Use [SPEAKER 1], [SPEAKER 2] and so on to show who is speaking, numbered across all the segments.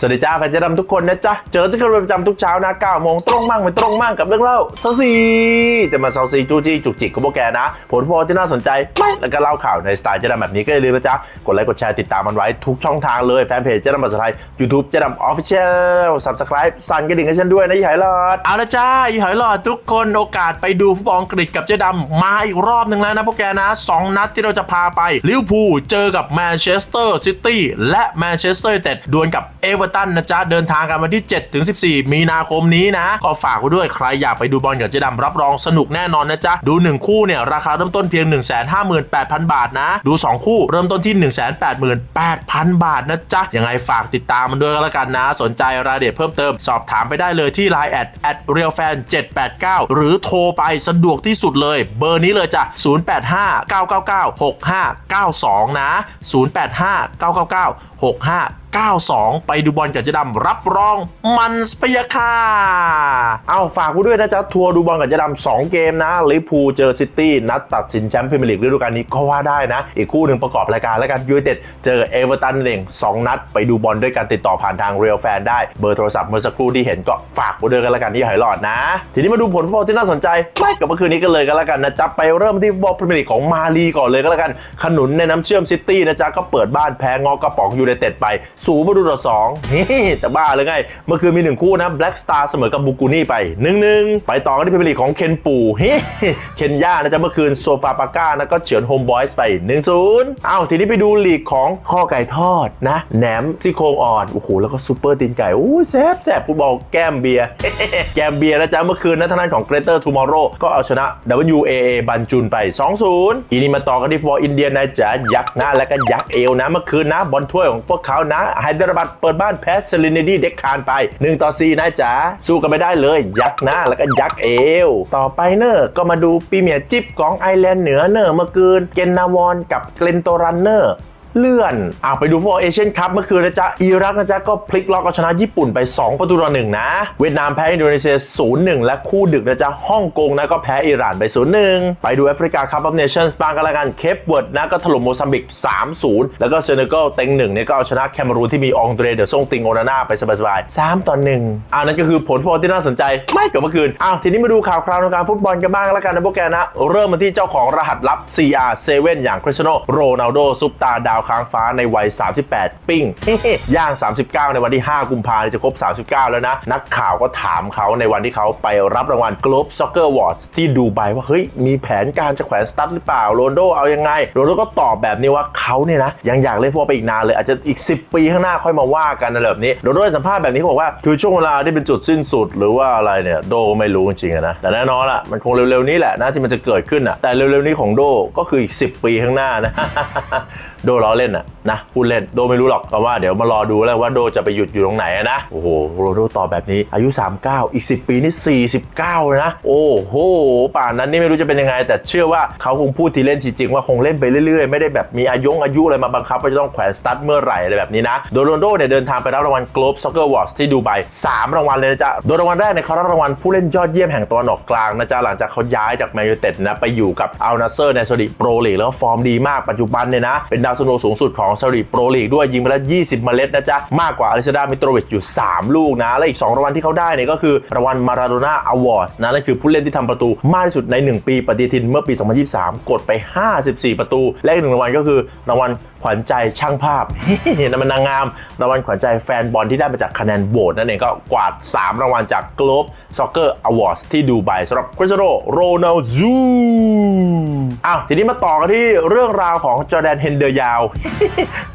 [SPEAKER 1] สวัสดีจ้าแฟนเจดำทุกคนนะจ๊ะ เจอที่กันประจำทุกเช้านะ9โมงตรงมั่งไม่ตรงมั่งกับเรื่องเล่าเซาซีจะมาเซาซีจู้จี้จุกจิกกับพวกแกนะ ผลโพลที่น่าสนใจไม่แล้วก็เล่าข่าวในสไตล์เจดำแบบนี้ก็อย่าลืมนะจ๊ะ กดไลค์กดแชร์ติดตามมันไว้ทุกช่องทางเลยแฟนเพจเจดำภาษาไทย YouTube เจดำออฟฟิเชียล Subscribe สั่นกระดิ่งให้ฉันด้วยนะยี่หอยหลอดเอาละจ้ายี่หอยหลอดทุกคนโอกาสไปดูฟุตบอลอังกฤษกับเจดำมาอีกรอบหนึ่งแล้วนะพวกแกนะสองนัดที่เราจะพาไปลิเวอร์พูลเจอกับแมนเชสเตอร์ซิตี้และแมนเชสเตอร์ยูไนเต็ดดวลกับเอเวอร์ตันนะจ๊ะเดินทางกันวันที่ 7 ถึง 14 มีนาคมนี้นะก็ฝากไว้ด้วยใครอยากไปดูบอลกับเจดำรับรองสนุกแน่นอนนะจ๊ะ ดู 1 คู่เนี่ย ราคาเริ่มต้นเพียง 158,000 บาทนะ ดู 2 คู่เริ่มต้นที่ 188,000 บาทนะจ๊ะ ยังไงฝากติดตามมันด้วยก็แล้วกันนะ สนใจรายละเอียดเพิ่มเติมสอบถามไปได้เลยที่ Line แอดแอดเรียลแฟน789 หรือโทรไปสะดวกที่สุดเลย เบอร์นี้เลยจ้ะ 085 999 6592 นะ 085 999 65 92 ไปดูบอลกับเจดำรับรองมันสเปียค่ะ เอาฝากกูด้วยนะจ๊ะ ทัวร์ดูบอลกับเจดำสองเกมนะลิพูเจอซิตี้นัดตัดสินแชมป์พรีเมียร์ลีกฤดูกาลนี้ก็ว่าได้นะ อีกคู่หนึ่งประกอบรายการแล้วกันยูไนเต็ดเจอเอเวอร์ตันเองสองนัด ไปดูบอลด้วยกันติดต่อผ่านทางเรียลแฟนได้เบอร์โทรศัพท์เมื่อสักครู่ที่เห็นก็ฝากกูด้วยกันแล้วกันที่หอยหลอดนะ ทีนี้มาดูผลฟุตบอลที่น่าสนใจไม่กับเมื่อคืนนี้กันเลยกันแล้วกันนะจ๊ะไปเริ่มที่ฟุตบอลพรีเมียร์ลีกของมาลีก่อนเลยก็แล้วกัน ขนุนในน้ำเชื่อมซิตี้นะจ๊ะก็เปิดบ้านแพ้งอกระป๋องยูไนเต็ดไปสูประตูต่อสองนี่จะบ้าเลยไง เมื่อคืนมีหนึ่งคู่นะแบล็กสตาร์เสมอกับบูกูนี่ไปหนึ่งหนึ่งไปต่อกันที่พรีเมียร์ลีของเคนปูเฮ้เคนย่านะจ๊ะเมื่อคืนโซฟาปาก้านะก็เฉือนโฮมบอยส์ไป1นึ่งศูนย์อ้าวทีนี้ไปดูลีกของข้อไก่ทอดนะแหนมที่โครงอ่อนโอ้โหแล้วก็ซูเปอร์ตีนไก่โอ้ยแซ่บแซ่บฟุตบอลแก้มเบียร์แก้มเบียร์นะจ๊ะเมื่อคืนนะทางด้านของเกรเตอร์ทูมอร์โรก็เอาชนะ WAA บันจุนไป 2-0ทีนี้มาต่อกันที่ฟอร์อินเดียนะจ๊ะยักษ์หน้าและก็ยักษ์เอวนะเมื่อคืนนะบอลถ้วยของพวกเขานะไฮเดรบัตเปิดบ้านแพ้เซเลนดีเด็กคานไป 1 ต่อ 4 นะจ๊ะ สู้กันไม่ได้เลย ยักษ์หน้าแล้วก็ยักษ์เอว ต่อไปเนอร์ก็มาดูปีเมียจิบของไอร์แลนด์เหนือเนอร์เมื่อคืนเกนนาวอนกับเกลนโตรันเนอร์ เลื่อนอ่าไปดูฟุตบอลเอเชียนคัพเมื่อคืนนะจ๊ะอิรักนะจ๊ะก็พลิกล็อกเอาชนะญี่ปุ่นไป 2 ประตูต่อหนึ่งนะ เวียดนามแพ้อินโดนีเซีย 0-1 และคู่ดึกนะจ๊ะฮ่องกงนะก็แพ้อิหร่านไป 0-1 ไปดูแอฟริกาคัพออฟเนชั่นส์บ้างกันละกันเคปเวิร์ดนะก็ถล่มโมซัมบิก 3-0 แล้วก็เซเนกัลเต็งหนึ่งเนี่ยก็เอาชนะแคเมรูนที่มีองเดรเดอร์ซงติงโอนาน่าไปสบายๆ3ต่อ1อ่านั่นก็คือผลฟุตบอลที่น่าสนใจไม่กับเมื่อคืนอ้าวทีนี้มาดูข่าวคราวในการฟุตบอลกันบ้างแล้วกันนะพวกแกนะ เริ่มมาที่เจ้าของรหัสลับ CR7 อย่างคริสเตียโนโรนัลโดซุปตาดาวค้างฟ้าในวัย 38 ปิ้งย่าง 39 ในวันที่ 5 กุมภาพันธ์จะครบ 39 แล้วนะ นักข่าวก็ถามเขาในวันที่เขาไปรับรางวัล Globe Soccer Awards ที่ดูไบว่า เฮ้ย มีแผนการจะแขวนสตั๊ดหรือเปล่าโรนโดเอายังไงโรนโดก็ตอบแบบนี้ว่าเขาเนี่ยนะ ยังอยากเล่นฟุตบอลไปอีกนานเลย อาจจะอีก 10 ปีข้างหน้าค่อยมาว่ากันอะไรแบบนี้โรนโดสัมภาษณ์แบบนี้เขาบอกว่าคือช่วงเวลาที่เป็นจุดสิ้นสุด หรือว่าอะไรเนี่ยโดไม่รู้จริงๆนะแต่แน่นอนละมันคงเร็วๆนี้แหละนะที่มันจะเกิดขึ้นอะแต่เร็วๆนี้ของโดก็คืออีก 10 ปีข้างหน้านะโดล้อเล่นอะนะพูดเล่นโดไม่รู้หรอกก็ว่าเดี๋ยวมารอดูแล้วว่าโดจะไปหยุดอยู่ตรงไหนนะโอ้โหโรนัลโดตอบแบบนี้อายุ 39 อีก 10 ปีนี่49เลยนะ โอ้โหป่านนั้นนี่ไม่รู้จะเป็นยังไง แต่เชื่อว่าเขาคงพูดทีเล่นทีจริงว่าคงเล่นไปเรื่อยๆ ไม่ได้แบบมีอายุอายุอะไรมาบังคับว่าจะต้องแขวนสตั๊ดเมื่อไหร่อะไรแบบนี้นะโดโรนโดเนี่ยเดินทางไปรับรางวัล Globe Soccer Awards ที่ดูไบ3รางวัลเลยนะจ๊ะโดยรางวัลแรกเนี่ยเขารับรางวัลผู้เล่นยอดเยี่ยมแห่งตะวันออกกลางนะจ๊ะหลังจากเขาย้ายจากแมนยูเต็ดนะไปอยู่กับอัลนาเซอร์ในซาอุดิโปรลีกแล้วฟอร์มดีมากปัจจุบันเนี่ยนะเป็นดาวซันโสูงสุดของซาอุดิโปรลีกด้วยยิงไปแล้ว 20 เมล็ดนะจ๊ะ มากกว่าอลิซาดามิโตรวิชอยู่ 3 ลูกนะ และอีก 2 รางวัลที่เขาได้เนี่ยก็คือรางวัลมาราโดน่าอวอร์ดนะนั่นคือผู้เล่นที่ทำประตูมากที่สุดใน 1 ปีปฏิทินเมื่อปี 2023 กดไป 54 ประตู และอีกหนึ่งรางวัลก็คือรางวัลขวัญใจช่างภาพนั่นมันนางงามรางวัลขวัญใจแฟนบอลที่ได้มาจากคะแนนโหวตนั่นเองก็กวาด 3 รางวัลจาก Globe Soccer Awards ที่ดูไบสำหรับคริสเตียโนโรนัลดูอ้าวทีนี้มาต่อกันที่เรื่องราวของจอร์แดนเฮนเดอร์ยาว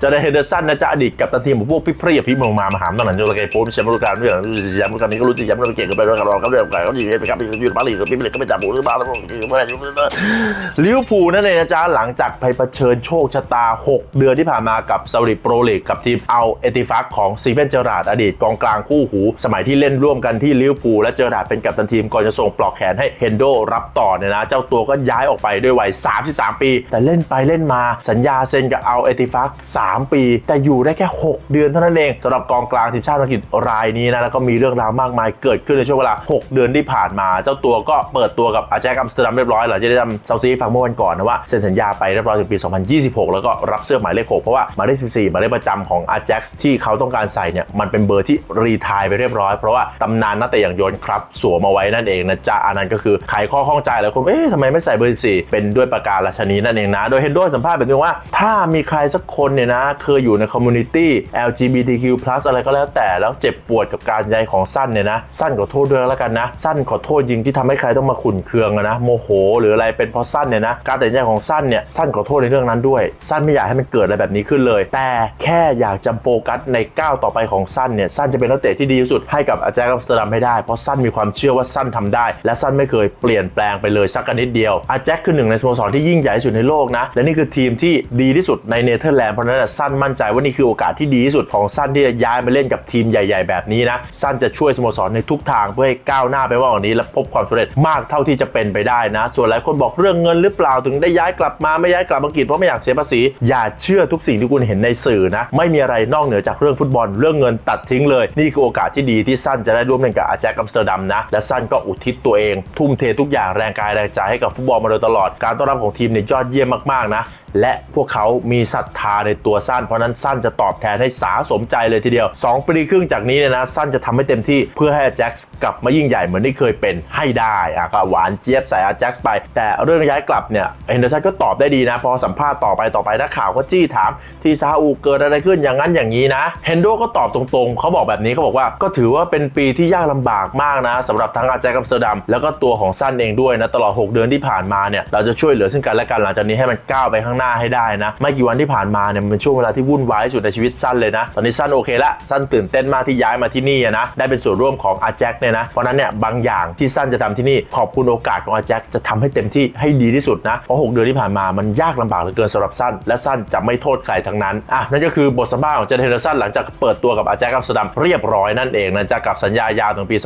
[SPEAKER 1] จอร์แดนเฮนเดอร์สันนะจ๊ะอดีตกับตันทีมของพวกพี่เพรียพี่เมืองมามาหามตอนนั้นจนระเกยโป้แชมป์ฤดูกาลเรื่องแชมป์ฤดูกาลนี้ก็รู้จักแชมป์ฤดูกาลเก่งกันไปเรื่องกันรองกันเรื่องกันเขาดีเอฟครับยืนบาลีกับพี่เล็กก็ไม่จับหูหรือบ้าแล้วเมื่อไหร่ลิเวอร์พูลนั่นเองนะจ๊ะหลังจากไปเผชิญโชคชะตา 6เดือนที่ผ่านมากับซาอุดิโปรลีกกับทีมเอาเอติฟักของซีเฟนเจอราดอดีตกองกลางคู่หู สมัยที่เล่นร่วมกันที่ลิเวอร์พูลและเจอราดเป็นกัปตันทีมก่อนจะส่งปลอกแขนให้เฮนโดรับต่อเนี่ยนะเจ้าตัวก็ย้ายออกไปด้วยวัย 33 ปี แต่เล่นไปเล่นมาสัญญาเซ็นกับเอาเอติฟัก3ปี แต่อยู่ได้แค่ 6 เดือนเท่านั้นเองสำหรับกองกลางทีมชาติอังกฤษรายนี้นะแล้วก็มีเรื่องราวมากมายเกิดขึ้นในช่วงเวลา 6 เดือนที่ผ่านมา เจ้าตัวก็เปิดตัวกับอาแจ็คอัมสเตอร์ดัมเรียบร้อยหลังจากได้ทำเซาซีฟังเมื่อวันก่อนนะว่าเซ็นสัญญาไปเรียบร้อยถึงปี 2026 แล้วก็รับเสื้อหมายเลข6เพราะว่าหมายเลข14หมายเลขประจำของอาแจ็คที่เขาต้องการใส่เนี่ยมันเป็นเบอร์ที่รีทายไปเรียบร้อย เพราะว่าตำนานนักเตะอย่างโยนครับสวมเอาไว้นั่นเองนะจ๊ะอันนั้นก็คือไขข้อข้องใจแล้วคนเอ๊ะทำไมไม่ใส่เบอร์14เป็นด้วยประการราชนีนั่นเองนะ โดยเฮนโดสัมภาษณ์แบบนี้ว่า ถ้ามีใครสักคนเนี่ยนะเคยอยู่ในคอมมูนิตี้ LGBTQ+ อะไรก็แล้วแต่แล้วเจ็บปวดกับการใยของสั้นเนี่ยนะสั้นขอโทษด้วยแล้วกันนะ สั้นขอโทษจริงที่ทำให้ใครต้องมาขุนเคืองนะโมโห หรืออะไรเป็นเพราะสั้นเนี่ยนะการแตัดสินใจของสั้นเนี่ยสั้นขอโทษในเรื่องนั้นด้วย สั้นไม่อยากให้มันเกิดอะไรแบบนี้ขึ้นเลย แต่แค่อยากจะโฟกัสในก้าวต่อไปของสั้นเนี่ยสั้นจะเป็นนักเตะที่ดีที่สุดให้กับอาแจ็คอัมสเตอร์ดัมให้ได้เพราะสั้นมีความเชื่อว่าสั้นทำได้ และสั้นไม่เคยเปลี่ยนแปลงไปเลยสักนิดเดียวอาแจ็คคือหนึ่งในสโมสรที่ยิ่งใหญ่ที่สุดในโลกนะและนี่คือทีมที่ดีที่สุดในเนเธอร์แลนด์เพราะนั้นสั้นมั่นใจว่านี่คือโอกาสที่ดีที่สุดของสั้นที่จะย้ายมาเล่นกับทีมใหญ่ ๆ แบบนี้นะสั้นจะช่วยสโมสรในทุกทางเพื่อให้ก้าวหน้าไปว่ากว่านี้และพบความสำเร็จมากเท่าที่จะเป็นไปได้นะ ส่วนหลายคนบอกเรื่องเงินหรือเปล่าถึงได้ย้ายกลับมาไม่ย้ายกลับอังกฤษเพราะไม่อยากเสียภาษีอย่าเชื่อทุกสิ่งที่คุณเห็นในสื่อนะ ไม่มีอะไรนอกเหนือจากเรื่องฟุตบอลเรื่องเงินตัดทิ้งเลย นี่คือโอกาสที่ดีที่สั้นจะได้ร่วมเล่นกับอาแจ็คอัมสเตอร์ดัมนะ และสั้นก็อุทิศตัวเอง ทุ่มเททุกอย่างแรงกายแรงใจให้กับฟุตบอลมาโดยตลอดการต้อนรับของทีมเนี่ยยอดเยี่ยมมากๆนะ และพวกเขามีศรัทธาในตัวสั้นเพราะนั้นสั้นจะตอบแทนให้สาสมใจเลยทีเดียว 2 ปีครึ่งจากนี้เนี่ยนะ สั้นจะทำให้เต็มที่เพื่อให้อาแจ็คกลับมายิ่งใหญ่เหมือนที่เคยเป็นให้ได้อะก็หวานเจี๊ยบใส่อาแจ็คไป แต่เรื่องย้ายกลับเนี่ยเฮนเดอร์สันก็ตอบได้ดีนะ พอสัมภาษณ์ต่อไปต่อไปนักข่าวก็จี้ถามที่ซาอุเกิดอะไรขึ้นอย่างนั้นอย่างนี้นะเฮนโดก็ตอบตรงๆ เขาบอกแบบนี้เขาบอกว่าก็ถือว่าเป็นปีที่ยากลำบากมากนะสำหรับทั้งอาแจ็คอัมสเตอร์ดัมแล้วก็ตัวของสั้นเองด้วยนะตลอด 6 เดือนที่ผ่านมาเนี่ยเราจะช่วยเหลือซึ่งกันและกันหลังจากนี้ให้มันก้าวไปข้างหน้าให้ได้นะ ไม่กี่วันที่ผ่านมาเนี่ยมันเป็นช่วงเวลาที่วุ่นวายที่สุดในชีวิตสั้นเลยนะ ตอนนี้สั้นโอเคละสั้นตื่นเต้นมากที่ย้ายมาที่นี่อะนะได้เป็นส่วนร่วมของอาแจ็คเนี่ยนะเพราะนั้นเนี่ยบางอย่างที่สั้นจะทำที่นี่ขอบคุณโอกาสของอาแจ็คจะทำให้เต็มที่ให้ดีที่สุดนะเพราะ6เดือนที่ผ่านมามันยากลำบากเหลือเกินสำหรับสั้น และสั้นจะไม่โทษใครทั้งนั้นอะนั่นก็คือบทสัมภาษณ์ของเจเทนสันหลังจากเปิดตัวกับอาแจ็คอัมสเตอร์ดัมเรียบร้อยนั่นเองนะจะกับสัญญายาวถึงปี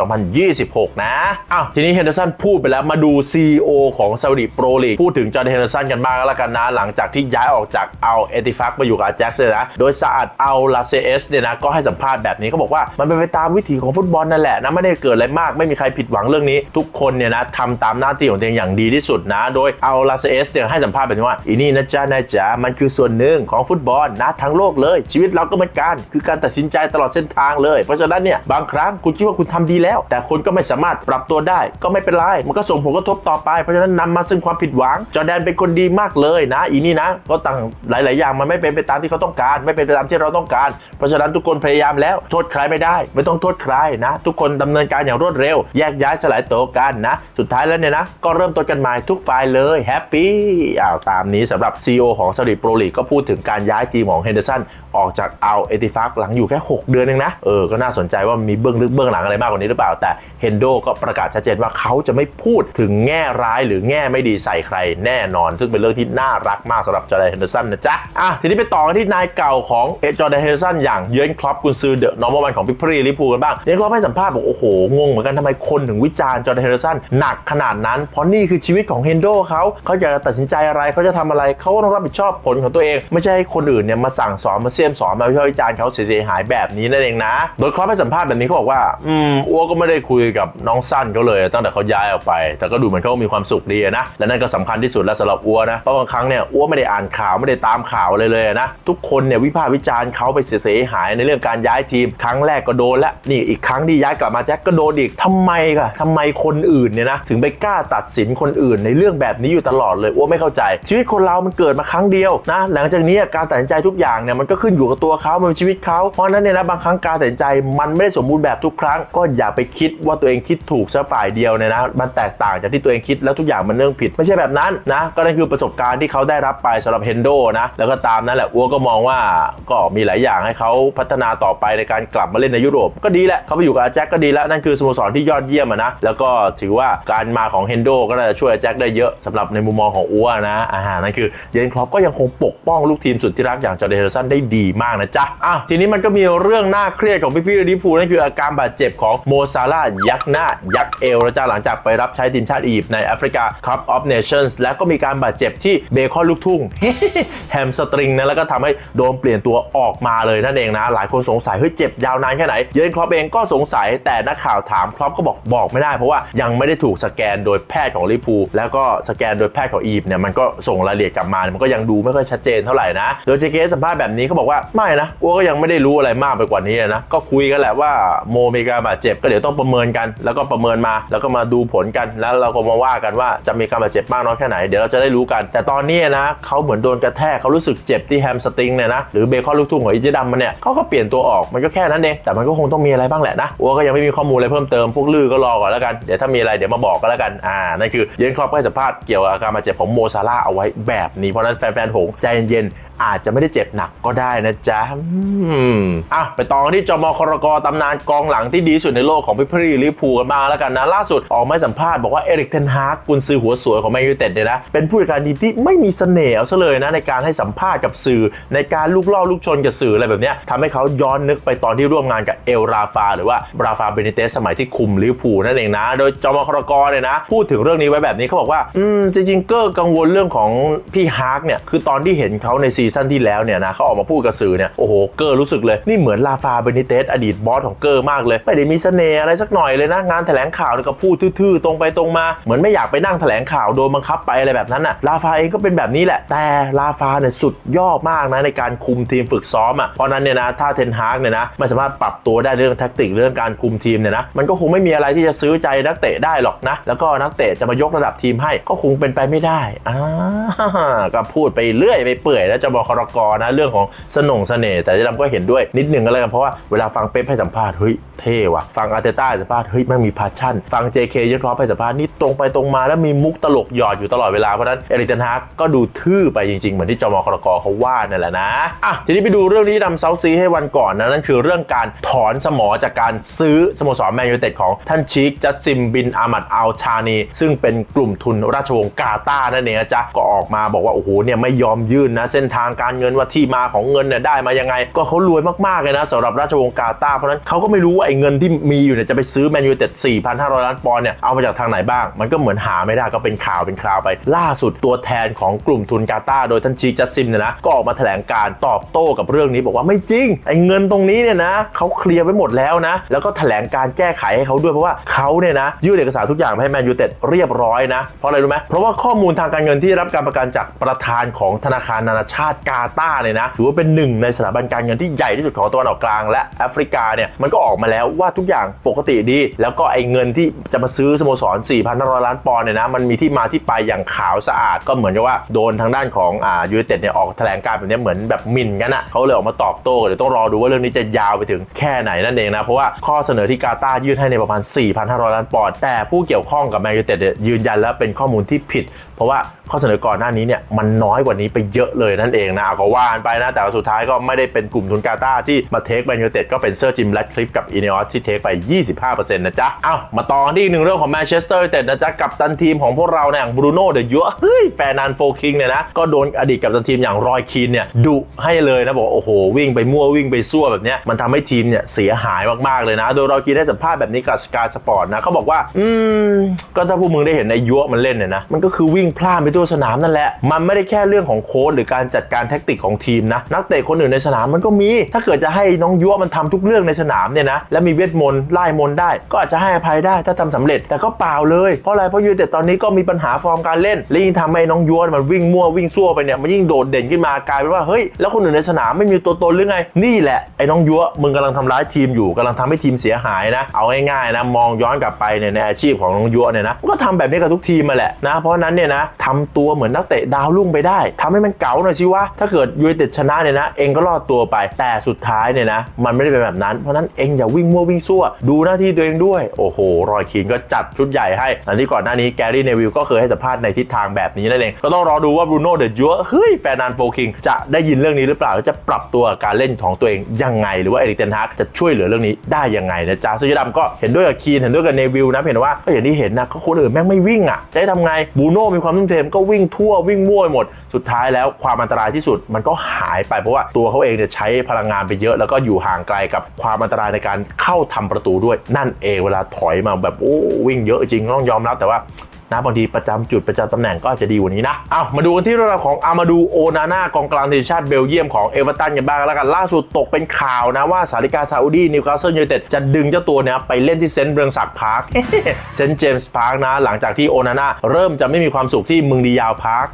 [SPEAKER 1] 2026 นะอ้าวทีนี้เฮนเดอร์สันพูดไปแล้วมาดู CEO ของซาอุดิโปรลีกพูดถึงจอร์แดนเฮนเดอร์สันกันบ้างก็แล้วกันนะหลังจากที่ย้ายออกจากเอาเอติฟักมาอยู่กับแจ็คเลยนะ โดยซาอัดเอัลาเซเอสเนี่ยนะก็ให้สัมภาษณ์แบบนี้เขาบอกว่ามันเป็นไปตามวิถีของฟุตบอลนั่นแหละนะไม่ได้เกิดอะไรมากไม่มีใครผิดหวังเรื่องนี้ ทุกคนเนี่ยนะทำตามหน้าที่ของตัวเองอย่างดีที่สุดนะ โดยเอัลาเซเอสเนี่ยให้สัมภาษณ์แบบนี้ว่าอีนี่นะจ๊ะนะจ๊ะมันคือส่วนหนึ่งของฟุตบอลนะทั้งโลกเลย ชีวิตเราก็เหมือนกัน คือการตัดสินใจตลอดเส้นทางเลย เพราะฉะนั้นเนี่ยบางครั้งคุณคิดว่าคุณทำดีแล้ว แต่คนก็ไม่สามารถปรับตัวได้ ก็ไม่เป็นไรมันก็ส่งผลกระทบต่อไปเพราะฉะนั้นนำมาซึ่งความผิดหวังจอแดนเป็นคนดีมากเลยนะอีนี่นะ ก็ต่างหลาย ๆ อย่างมันไม่เป็นไปตามที่เขาต้องการ ไม่เป็นไปตามที่เราต้องการ เพราะฉะนั้นทุกคนพยายามแล้วโทษใครไม่ได้ ไม่ต้องโทษใครนะ ทุกคนดำเนินการอย่างรวดเร็ว แยกย้ายสลายตัวกันนะ สุดท้ายแล้วเนี่ยนะ ก็เริ่มต้นกันใหม่ทุกฝ่ายเลยแฮปปี้อ้าวตามนี้สำหรับ CEO ของซาอุดิโปรลีกก็พูดถึงการย้ายทีมของเฮนเดอร์สันออกจากเอาเอติฟักหลังอยู่แค่ 6 เดือนเองนะ เออ ก็น่าสนใจว่ามีเบื้องลึกเบื้องหลังอะไรมากกว่านี้หรือเปล่า แต่เฮนโดก็ประกาศชัดเจนว่าเขาจะไม่พูดถึงแง่ร้ายหรือแง่ไม่ดีใส่ใครแน่นอน ซึ่งเป็นเรื่องที่น่ารักมากสำหรับจอร์แดนเฮนเดอร์สันนะจ๊ะอะทีนี้ไปต่อกันที่นายเก่าของเอจอร์แดนเฮนเดอร์สันอย่างเยนครอปกุนซือเดอะนอร์มอลวันของพิพรีลิพูกันบ้างเยนครอปให้สัมภาษณ์บอกโอ้โหงงเหมือนกันทำไมคนถึงวิจารณ์จอร์แดนเฮนเดอร์สันหนักขนาดนั้น เพราะนี่คือชีวิตของเฮนโดเขาเขาอยากจะตัดสินใจอะไรเขาจะทำอะไรเขาก็ต้องรับผิดชอบผลของตัวเอง ไม่ใช่ให้คนอื่นเนี่ยมาสั่งสอนมาเสียมสอนมาวิพากษ์วิจารณ์เขาเสียหายแบบนี้นั่นเองนะ โดยครอปให้สัมภาษณ์แบบนี้เขาบอกว่าอืมอ้วก็ไม่ได้คุยกับน้องสั้นเขาเลยตั้งแต่เขาย้ายออกไป แต่ก็ดูเหมือนเขามีความสุขดีนะและนั่นก็สำคัญที่สุดแล้วสำหรับอ้วนะเพราะบางครั้งเนี่ยอ้วไม่ได้อ่านข่าวไม่ได้ตามข่าวเลยเลยนะ ทุกคนเนี่ยวิพากษ์วิจารณ์เขาไปเสียหายในเรื่องการย้ายทีม ครั้งแรกก็โดนและนี่อีกครั้งที่ย้ายกลับมาแจ็คก็โดนอีกทำไมกันทำไมคนอื่นเนี่ยนะถึงไปกล้าตัดสินคนอื่น ในเรื่องแบบนี้อยู่ตลอดเลยอ้วไม่เข้าใจ ชีวิตคนเรามันเกิดมาครั้งเดียวนะหลังจากนี้การตัดสินใจทุกอย่างเนี่ยมันก็ขึ้นอยู่กับตัวเขามันเป็นชีวิตเขาเพราะฉะนั้นเนี่ยนะบางครั้งการตัดสินใจมันไม่ได้สมบูรณ์แบบทุกครั้ง ก็อย่าไปคิดว่าตัวเองคิดถูกซะฝ่ายเดียวเนี่ยนะมันแตกต่างจากที่ตัวเองคิดแล้วทุกอย่างมันเรื่องผิด ไม่ใช่แบบนั้นนะก็นั่นคือประสบการณ์ที่เขาได้รับไปสำหรับเฮนโดนะ แล้วก็ตามนั้นแหละอ้วก็มองว่าก็มีหลายอย่างให้เขาพัฒนาต่อไปในการกลับมาเล่นในยุโรป ก็ดีแหละเขาไปอยู่กับอาแจ็คก็ดีแล้ว นั่นคือสโมสรที่ยอดเยี่ยมอะนะแล้วก็ถือว่าการมาของเฮนโดก็น่าจะช่วยอาแจ็คได้เยอะสำหรับในมุมมองของอ้วนะอ่านั่นคือเยนครอปก็ยังคงปกป้องลูกทีมสุดที่รักอย่างจอร์แดนเฮนเดอร์สันได้ดีมากนะจ๊ะอ้าวทีนี้มันก็มีเรื่องน่าเครียดของพี่ๆลิเวอร์พูนั่นคืออาการบาดเจ็บของโมซาลายักหน้ายักเอวนะจ๊ะหลังจากไปรับใช้ทีมชาติอียิปต์ในแอฟริกาคัพออฟเนชั่นส์แล้วก็มีการบาดเจ็บที่เบคอนลูกททุ่งแฮมสตริงนะแล้วก็ทำให้โดนเปลี่ยนตัวออกมาเลยนั่นเองนะ หลายคนสงสัยเฮ้ยเจ็บยาวนานแค่ไหน เยนครอปเองก็สงสัยแต่นักข่าวถามครอปก็บอกบอกไม่ได้เพราะว่ายังไม่ได้ถูกสแกนโดยแพทย์ของลิพูแล้วก็สแกนโดยแพทย์ของอียิปต์เนี่ยมันก็ส่งรายละเอียดกลับมามันก็ยังดูไม่ค่อยชัดเจนเท่าไหร่นะโดยเจเคสัมภาษณ์แบบนี้เขาบอกว่าไม่นะอ้วก็ยังไม่ได้รู้อะไรมากไปกว่านี้นะก็คุยกันแหละว่าโมมีการบาดเจ็บก็เดี๋ยวต้องประเมินกัน แล้วก็ประเมินมาแล้วก็มาดูผลกันแล้วเราก็มาว่ากันว่าจะมีการบาดเจ็บมากน้อยแค่ไหนเดี๋ยวเราจะได้รู้กัน แต่ตอนนี้นะเขาเหมือนโดนกระแทกเขารู้สึกเจ็บที่แฮมสตริงเนี่ยนะหรือเบคอนลูกทุ่งของอิจิดัมมันเนี่ยเขาก็เปลี่ยนตัวออกมันก็แค่นั้นเองแต่มันก็คงต้องมีอะไรบ้างแหละนะอ้วก็ยังไม่มีข้อมูลอะไรเพิ่มเติมพวกลือก็รอก่อนแล้วกันเดี๋ยวถ้ามีอะไรเดี๋ยวมาบอกกันแล้วกันอ่านั่นคือเยนครอปก็ให้สัมภาษณ์เกี่ยวกับอาการบาดเจ็บของโมซาร่าเอาไว้แบบนี้เพราะนั้นแฟนๆหงใจเย็นๆ อาจจะไม่ได้เจ็บหนักก็ได้นะจ๊ะอะไปต่อกันที่จมครกตำนานกองหลังที่ดีสุดในโลกของพิพรีลิเวอร์พูกันบ้างแล้วกันนะ ล่าสุดออกมาสัมภาษณ์บอกว่าเอริกเทนฮากกุนซือหัวสวยของแมนยูเต็ดเนี่ยนะ เป็นผู้จัดการทีมที่ไม่มีเสน่ห์เอาซะเลยนะ ในการให้สัมภาษณ์กับสื่อ ในการลูกล่อลูกชนกับสื่ออะไรแบบเนี้ยทำให้เขาย้อนนึกไปตอนที่ร่วมงานกับเอลราฟา หรือว่าราฟาเบนิเตสสมัยที่คุมลิเวอร์พูนั่นเองนะ โดยจมครกเนี่ยนะ พูดถึงเรื่องนี้ไว้แบบนี้เขาบอกว่า อืมจริงๆเกอร์กังวลเรื่องของพี่ฮากเนี่ยคือตอนที่เห็นเขาในซีซั่นที่แล้วเนี่ยนะเขาออกมาพูดกับสื่อเนี่ยโอ้โหเกอร์รู้สึกเลยนี่เหมือนลาฟาเบนิเตสอดีตบอสของเกอร์มากเลย ไม่ได้มีเสน่ห์อะไรสักหน่อยเลยนะงานแถลงข่าวก็พูดทื่อๆตรงไปตรงมา เหมือนไม่อยากไปนั่งแถลงข่าวโดนบังคับไปอะไรแบบนั้นน่ะลาฟาเองก็เป็นแบบนี้แหละ แต่ลาฟาเนี่ยสุดยอดมากนะในการคุมทีมฝึกซ้อมอะเพราะนั้นเนี่ยนะถ้าเทนฮากเนี่ยนะไม่สามารถปรับตัวได้เรื่องแท็กติกเรื่องการคุมทีมเนี่ยนะมันก็คงไม่มีอะไรที่จะซื้อใจนักเตะได้หรอกนะ แล้วก็นักเตะจะมายกระดับทีมให้ก็คงเป็นไปไม่ได้อ่าก็พูดไปเรื่อยไปเปื่อยแล้วจะบอกครกรนะเรื่องของสนงเสน่ห์แต่เจะดำก็เห็นด้วยนิดหนึ่งก็แล้วกันเพราะว่าเวลาฟังเป๊ปให้สัมภาษณ์เฮ้ยเท่ว่ะฟังอาร์เตต้าสัมภาษณ์เฮ้ยมันมีพาชั่น ฟัง JK ยศครอปให้สัมภาษณ์นี่ตรงไปตรงมาแล้วมีมุกตลกหยอดอยู่ตลอดเวลาเพราะนั้นเอริกเทนฮากก็ดูทื่อไปจริงๆ เหมือนที่จมครกเขาว่านั่นแหละนะอะทีนี้ไปดูเรื่องนี้ดำเซาซีให้วันก่อนนะนั่นคือเรื่องการถอนสมอจากการซื้อสโมสรแมนยูเต็ดของท่านชีคจัสซิมบินอามัดอัลชานีซึ่งเป็นกลุ่มทุนราชวงศ์กาตาร์นั่นเองจ๊ะก็ออกมาบอกว่าโอ้โหเนี่ยไม่ยอมยื่นนะเส้นทางางการเงินว่าที่มาของเงินเนี่ยได้มายังไง ก็เขารวยมากๆเลยนะสำหรับราชวงศ์กาตาเพราะนั้นเขาก็ไม่รู้ว่าไอ้เงินที่มีอยู่เนี่ยจะไปซื้อแมนยูเต็ด4,500 ล้านปอนด์เนี่ยเอามาจากทางไหนบ้าง มันก็เหมือนหาไม่ได้ก็เป็นข่าวเป็นคราวไป ล่าสุดตัวแทนของกลุ่มทุนกาตาโดยท่านชีจัสซิมเนี่ยนะก็ออกมาแถลงการตอบโต้กับเรื่องนี้บอกว่าไม่จริงไอ้เงินตรงนี้เนี่ยนะเขาเคลียร์ไว้หมดแล้วนะ แล้วก็แถลงการแก้ไขให้เขาด้วยเพราะว่าเขาเนี่ยนะยื่นเอกสารทุกอย่างให้แมนยูเต็ดเรียบร้อยนะเพราะอะไรรู้ไหมเพราะว่าข้อมูลทางการเงินที่รับการประกันจากประธานของธนาคารนานาชาติกาตาร์เนี่ยนะถือว่าเป็นหนึ่งในสถาบันการเงินที่ใหญ่ที่สุดของตะวันออกกลาง และแอฟริกาเนี่ยมันก็ออกมาแล้วว่าทุกอย่างปกติดี แล้วก็ไอ้เงินที่จะมาซื้อสโมสร 4,500 ล้านปอนด์เนี่ยนะมันมีที่มาที่ไปอย่างขาวสะอาดก็เหมือนกับว่าโดนทางด้านของอ่ายูไนเต็ดเนี่ยออกแถลงการแบบนี้เหมือนแบบมิ่นกันอะเขาเลยออกมาตอบโต้เดี๋ยวต้องรอดูว่าเรื่องนี้จะยาวไปถึงแค่ไหนนั่นเองนะเพราะว่าข้อเสนอที่กาตาร์ยื่นให้ในประมาณ 4,500 ล้านปอนด์แต่ผู้เกี่ยวข้องกับแมนยูเต็ดยยืนยันแล้วเป็นข้อมูลที่ผิด เพราะว่าข้อเสนอก่อนหน้านี้เนี่ยมันน้อยกว่านี้ไปเยอะเลยนั่นเององนะก็ว่ากันไปนะ แต่สุดท้ายก็ไม่ได้เป็นกลุ่มทุนกาตาร์ที่มาเทคแมนยูเต็ดก็เป็นเซอร์จิมแรดคลิฟกับอีเนอสที่เทคไป 25%นะจ๊ะ เอ้า มาต่อนที่อีกหนึ่งเรื่องของแมนเชสเตอร์ยูไนเต็ดนะจ๊ะ กับตันทีมของพวกเราเนี่ยอย่างบรูโน่เดอะยัวเฮ้ยแฟนันโฟคิงเนี่ยนะ ก็โดนอดีตกับตันทีมอย่างรอยคีนเนี่ยดุให้เลยนะ บอกโอ้โห วิ่งไปมั่ววิ่งไปซั่วแบบเนี้ยมันทำให้ทีมเนี่ยเสียหายมากๆเลยนะ โดยรอยคีนได้สัมภาษณ์แบบนี้กับสกายสปอร์ตนะเขาบอกว่า อืมก็ถ้าพวกมึงได้เห็นในยัวมันเล่นเนี่ยนะมันก็คือวิ่งพลานไปทั่วสนามนั่นแหละมันไม่ได้แค่เรื่องของโค้ชหรือการจัดการแท็กติกของทีมนะ นักเตะคนอื่นในสนามมันก็มี ถ้าเกิดจะให้น้องยัวมันทำทุกเรื่องในสนามเนี่ยนะและมีเวทมนต์ไล่มนต์ได้ ก็อาจจะให้อภัยได้ถ้าทำสำเร็จ แต่ก็เปล่าเลยเพราะอะไรเพราะยูเต็ดตอนนี้ก็มีปัญหาฟอร์มการเล่นและยิ่งทำให้น้องยัวมันวิ่งมั่ววิ่งซั่วไปเนี่ยมันยิ่งโดดเด่นขึ้นมากลายเป็นว่าเฮ้ยแล้วคนอื่นในสนามไม่มีตัวตนหรือไง นี่แหละไอ้น้องยัวมึงกำลังทำร้ายทีมอยู่กำลังทำให้ทีมเสียหายนะ เอาง่ายๆนะมองย้อนกลับไปเนี่ยในอาชีพของน้องยัวเนี่ยนะก็ทำแบบนี้กับทุกทีมมาแหละนะเพราะนั้นเนี่ยนะทำตัวเหมือนนักเตะดาวรุ่งไปได้ทำให้มันเก๋าหน่อยสิวะ ถ้าเกิดยูไนเต็ดชนะเนี่ยนะ เองก็รอดตัวไป แต่สุดท้ายเนี่ยนะ มันไม่ได้เป็นแบบนั้น เพราะนั้นเองอย่าวิ่งมั่ววิ่งซั่ว ดูหน้าที่ตัวเองด้วย โอ้โห รอยคีนก็จัดชุดใหญ่ให้หลังที่ก่อนหน้านี้แกรี่เนวิลก็เคยให้สัมภาษณ์ในทิศทางแบบนี้นั่นเอง ก็ต้องรอดูว่าบรูโน่เดอะยัวเฮ้ยแฟนันโฟคิงจะได้ยินเรื่องนี้หรือเปล่าจะปรับตัวการเล่นของตัวเองยังไง หรือว่าเอริกเทนฮากจะช่วยเหลือเรื่องนี้ได้ยังไงนะจ๊ะซึ่งยดำก็เห็นด้วยกับคีนเห็นด้วยกับเนวิลนะเห็นว่าก็อย่างที่เห็นนะก็คนอื่นแม่งไม่วิ่งอะจะให้ทำไงบรูโน่มีความทุ่มเทก็วิ่งทั่ววิ่งมั่วหมด สุดท้ายแล้วความอันตรายที่สุดมันก็หายไปเพราะว่าตัวเขาเองเนี่ยใช้พลังงานไปเยอะ แล้วก็อยู่ห่างไกลกับความอันตรายในการเข้าทำประตูด้วย นั่นเองเวลาถอยมาแบบโอ้วิ่งเยอะจริงต้องยอมรับแต่ว่า นะบางทีประจำจุดประจำตำแหน่งก็อาจจะดีกว่านี้นะ เอามาดูกันที่เรื่องราวของอามาดูโอนาน่ากองกลางทีมชาติเบลเยียมของเอเวอร์ตันกันบ้างแล้วกันล่าสุดตกเป็นข่าวนะว่าสาริกาซาอุดีนิวคาสเซิลยูไนเต็ดจะดึงเจ้าตัวเนี้ยไปเล่นที่เซนต์เรืองศักดิ์พาร์คเซนต์เจมส์พาร์คนะ หลังจากที่โอนาน่าเริ่มจะไม่มีความสุขที่มึงดียาวพาร์ค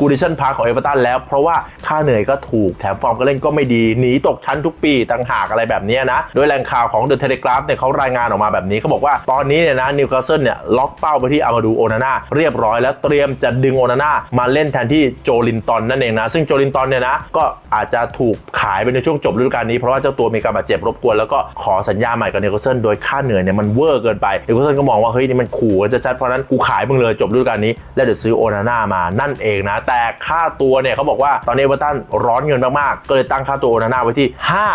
[SPEAKER 1] กูดิชันพาร์คของเอเวอร์ตันแล้ว เพราะว่าค่าเหนื่อยก็ถูกแถมฟอร์มก็เล่นก็ไม่ดีหนีตกชั้นทุกปีต่างหากอะไรแบบนี้นะโดยแหล่งข่าวของเดอะเทเลกราฟเนี่ยเขารายงานออกมาแบบนี้เขาบอกว่าตอนนี้เนี่ยนะนิวคาสเซิลเนี่ยล็อกเป้าไปที่อามาดูโอนาน่าเรียบร้อยแล้วเตรียมจะดึงโอนาน่ามาเล่นแทนที่โจลินตันนั่นเองนะ ซึ่งโจลินตันเนี่ยนะก็อาจจะถูกขายไปในช่วงจบฤดูกาลนี้เพราะว่าเจ้าตัวมีการบาดเจ็บรบกวนแล้วก็ขอสัญญาใหม่กับเนิวคาสเซิลโดยค่าเหนื่อยเนี่ยมันเวอร์เกินไปเนิวคาสเซิลก็มองว่าเฮ้ยนี่มันขู่กันจะชัดเพราะนั้นกูขายมึงเลยจบฤดูกาลนี้ แล้วเดี๋ยวซื้อโอนาน่ามานั่นเองนะ แต่ค่าตัวเนี่ยเขาบอกว่าตอนนี้เอเวอร์ตันร้อนเงินมากๆก็เลยตั้งค่าตัวโอนาน่าไว้ที่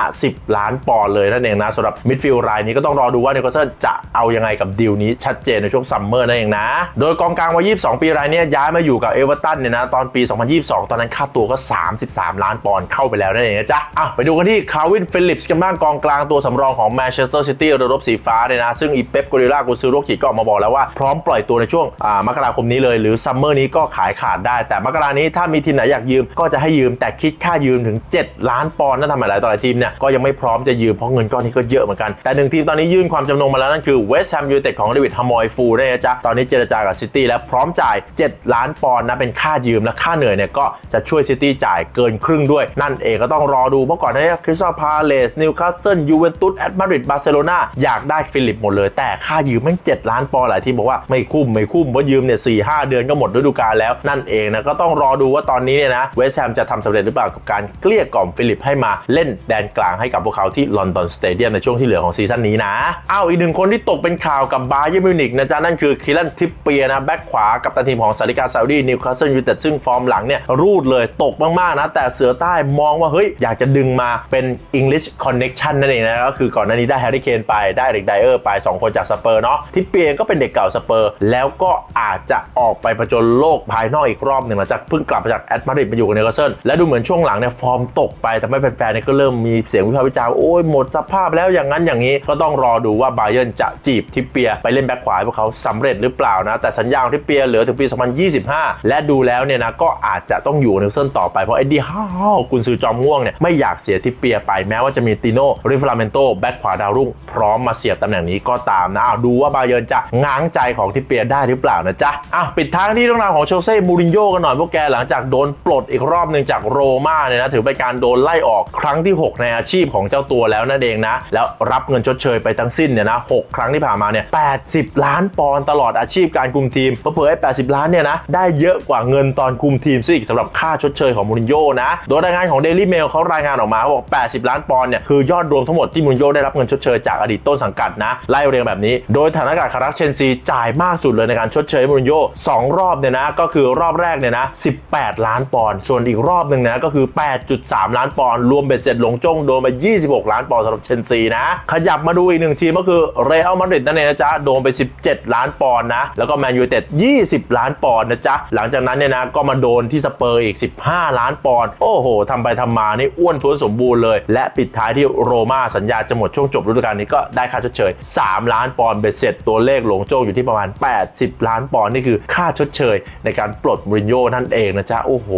[SPEAKER 1] 50 ล้านปอนด์เลยนั่นเองนะสำหรับมิดฟิลด์รายนี้ก็ต้องรอดูว่านิวคาสเซิลจะเอายังไงกับดีลนี้ชัดเจนในช่วงซัมเมอร์นั่นเองนะโดยกองกลางวัย 22 ปีรายนี้ย้ายมาอยู่กับเอเวอร์ตันเนี่ยนะตอนปี 2022 ตอนนั้นค่าตัวก็ 33 ล้านปอนด์เข้าไปแล้วนั่นเองนะจ๊ะอะไปดูกันที่คาวินฟิลิปส์กันบ้างกองกลางตัวสำรองของแมนเชสเตอร์ซิตี้เรือรบสีฟ้าเนี่ยนะซึ่งอีเป๊ปกัวดิโอลากูซื้อโรคจิตก็ออกมาบอกแล้วว่าพร้อมปล่อยตัวในช่วงอ่ามกราคมนี้เลยหรือซัมเมอร์นี้ก็ขายขาดได้ แต่มกรานี้ถ้ามีทีมไหนอยากยืมก็จะให้ยืมแต่คิดค่ายืมถึง 7 ล้านปอนด์นั่นทำให้หลายต่อหลายทีมเนี่ยก็ยังไม่พร้อมจะยืมเพราะเงินก้อนนี้ก็เยอะเหมือนกันแต่หนึ่งทีมตอนนี้ยื่นความจำนงมาแล้วนั่นคือเวสต์แฮมยูไนเต็ดของเดวิดฮามอยฟูเนี่ยนะจ๊ะตอนนี้เจรจากับซิตี้แล้วพร้อมจ่าย 7 ล้านปอนด์นะเป็นค่ายืมและค่าเหนื่อยเนี่ยก็จะช่วยซิตี้จ่ายเกินครึ่งด้วย นั่นเองก็ต้องรอดูเพราะก่อนนี้คริสตัลพาเลสนิวคาสเซิลยูเวนตุสแอตมาดริดบาร์เซโลนาอยากได้ฟิลิปหมดเลย แต่ค่ายืมแม่ง7ล้านปอนด์หลายทีมบอกว่าไม่คุ้มไม่คุ้มเพราะยืมเนี่ยสี่ห้าเดือนก็หมดฤดูกาลแล้วนั่นเองนะก็ต้องรอดูว่าตอนนี้เนี่ยนะเวสแฮมจะทำสำเร็จหรือเปล่ากับการเกลี้ยกล่อมฟิลิปให้มาเล่นแดนกลางให้กับพวกเขาที่ลอนดอนสเตเดียมในช่วงที่เหลือของซีซั่นนี้นะอ้าวอีกหนึ่งคนที่ตกเป็นข่าวกับบาเยร์มิวนิกนะจ๊ะนั่นคือคิลันทิปเปียนะแบ็คขวากับตันทีมของสาริกาซาอุดีนิวคาสเซิลยูไนเต็ดซึ่งฟอร์มหลังเนี่ยรูดเลยตกมากๆนะแต่เสือใต้มองว่าเฮ้ยอยากจะดึงมาเป็น English Connection นั่นเองนะก็คือก่อนหน้านี้ได้แฮร์รี่เคนไปได้เด็กไดเออร์ไป 2 คนจากสเปอร์เนาะทิปเปียก็เป็นเด็กเก่าสเปอร์ แล้วก็อาจจะออกไปประจนโลกภายนอกอีกรอบหนึ่งหลังจากเพิ่งกลับมาจากแอตมาดริดมาอยู่กับนิวคาสเซิลและดูเหมือนช่วงหลังเนี่ยฟอร์มตกไปทำให้แฟนๆเนี่ยก็เริ่มมีเสียงวิพากษ์วิจารณ์ว่าโอ้ยหมดสภาพแล้วอย่างนั้นอย่างนี้ก็ต้องรอดูว่าบาเยิร์นจะจีบทิปเปียไปเล่นแบ็คขวาให้พวกเขาสำเร็จหรือเปล่านะ แต่สัญญาของทิปเปียเหลือถึงปี 2025 และดูแล้วเนี่ยนะก็อาจจะต้องอยู่นิวเซิลต่อไป เพราะเอ็ดดี้ฮาวกุนซือจอมง่วงเนี่ยไม่อยากเสียทิปเปียไปแม้ว่าจะมีติโน่ริฟลาเมนโตแบ็คขวาดาวรุ่ง พร้อมมาเสียบตำแหน่งนี้ก็ตามนะอ้าวดูว่าบาเยิร์นจะง้างใจของทิปเปียได้หรือเปล่านะจ๊ะอะปิดท้ายที่เรื่องราวของโชเซ่มูรินโญ่กันหน่อยพวกแกหลังจากโดนปลดอีกรอบหนึ่งจากโรม่าเนี่ยนะถือเป็นการโดนไล่ออกครั้งที่ 6 ในอาชีพของเจ้าตัวแล้วนั่นเองนะแล้วรับเงินชดเชยไปทั้งสิ้นเนี่ยนะหกครั้งที่ผ่านมาเนี่ย80 ล้านปอนด์ตลอดอาชีพการคุมทีมเผื่อไอ้80 ล้านเนี่ยนะ ได้เยอะกว่าเงินตอนคุมทีมซะอีกสำหรับค่าชดเชยของมูรินโญ่นะ โดยรายงานของ Daily Mail เขารายงานออกมาบอก 80 ล้านปอนด์เนี่ย คือยอดรวมทั้งหมดที่มูรินโญ่ได้รับเงินชดเชยจากอดีตต้นสังกัดนะ ไล่เรียงแบบนี้ โดยฐานอากาศคารักเชนซีจ่ายมากสุดเลยในการชดเชยมูรินโญ่สองรอบเนี่ยนะ ก็คือรอบแรกเนี่ยนะ 18 ล้านปอนด์ ส่วนอีกรอบหนึ่งนะก็คือ 8.3 ล้านปอนด์ รวมเบ็ดเสร็จหลงจงโดนไป 26 ล้านปอนด์สำหรับเชนซีนะ ขยับมาดูอีกหนึ่งทีมก็คือเรอัลมาดริดนั่นเองนะจ๊ะ โดนไป 17 ล้านปอนด์นะแล้วก็แมนยูเต็ด 20 ล้านปอนด์นะจ๊ะ หลังจากนั้นเนี่ยนะก็มาโดนที่สเปอร์อีก 15 ล้านปอนด์โอ้โหทำไปทำมานี่อ้วนท้วนสมบูรณ์เลย และปิดท้ายที่โรม่าสัญญาจะหมดช่วงจบฤดูกาลนี้ก็ได้ค่าชดเชย 3 ล้านปอนด์เบ็ดเสร็จตัวเลขหลงโจ้อยู่ที่ประมาณ 80 ล้านปอนด์นี่คือค่าชดเชย ในการปลดมูรินโญ่นั่นเองนะจ๊ะโอ้โห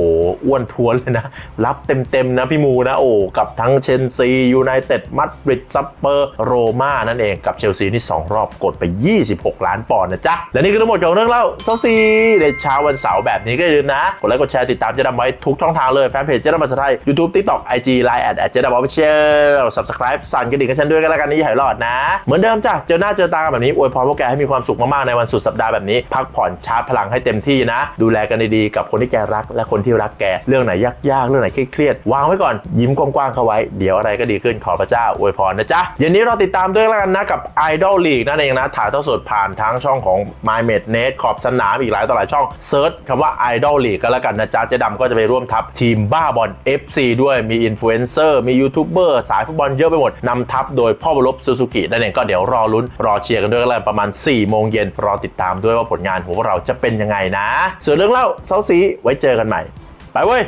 [SPEAKER 1] อ้วนท้วนเลยนะ รับเต็มๆนะพี่มูนะโอ้กับทั้งเชนซียูไนเต็ดมาดริดซัปเปอร์โรม่านั่นเองกับเชลซีนี่2รอบกดไป 26 ล้านปอนด์นะจ๊ะและนี่คือทั้งหมดของเรื่องเล่าเซาซีในเช้าวันเสาร์แบบนี้ก็อย่าลืมนะกดไลค์กดแชร์ติดตามเจะดำไว้ทุกช่องทางเลยแฟนเพจเจะดำภาษาไทย YouTube TikTok IG Line แอดแอดเจะดำออฟฟิเชียล Subscribe สั่นกระดิ่งกันฉันด้วยกันแล้วกันนี่อย่าให้รอดนะ เหมือนเดิมจ้ะเจอหน้าเจอตากันแบบนี้อวยพรพวกแกให้มีความสุขมากๆในวันสุดสัปดาห์แบบนี้ พักผ่อนชาร์จพลังให้เต็มที่นะ ดูแลกันดีๆกับคนที่แกรักและคนที่รักแกเรื่องไหนยากๆเรื่องไหนเครียดๆวางไว้ก่อนยิ้มกว้างๆเข้าไว้เดี๋ยวอะไรก็ดีขึ้นขอพระเจ้าอวยพรนะจ๊ะเย็นนี้เราติดตามด้วยแล้วกันนะกับ Idol League นั่นเองนะถ่ายทอดสดผ่านทั้งช่องของ My m e d n e t ขอบสนามอีกหลายต่อหลายช่องเซิร์ชคำว่า Idol League ก็แล้วกันนะจ๊ะเจ๊ดำก็จะไปร่วมทัพทีมบ้าบอล FC ด้วยมีอินฟลูเอนเซอร์มียูทูบเบอร์สายฟุตบอลเยอะไปหมดนำทัพโดยพ่อบรบซูซูกินั่นเองก็เดี๋ยวรอลุ้นรอเชียร์กันด้วยกันเลยประมาณ 4 โมงเย็นรอติดตามด้วยว่าผลงานของเราจะเป็นยังไงนะส่วนเรื่องเล่าเซาซีไว้เจอกันใหม่ ไปเว้ย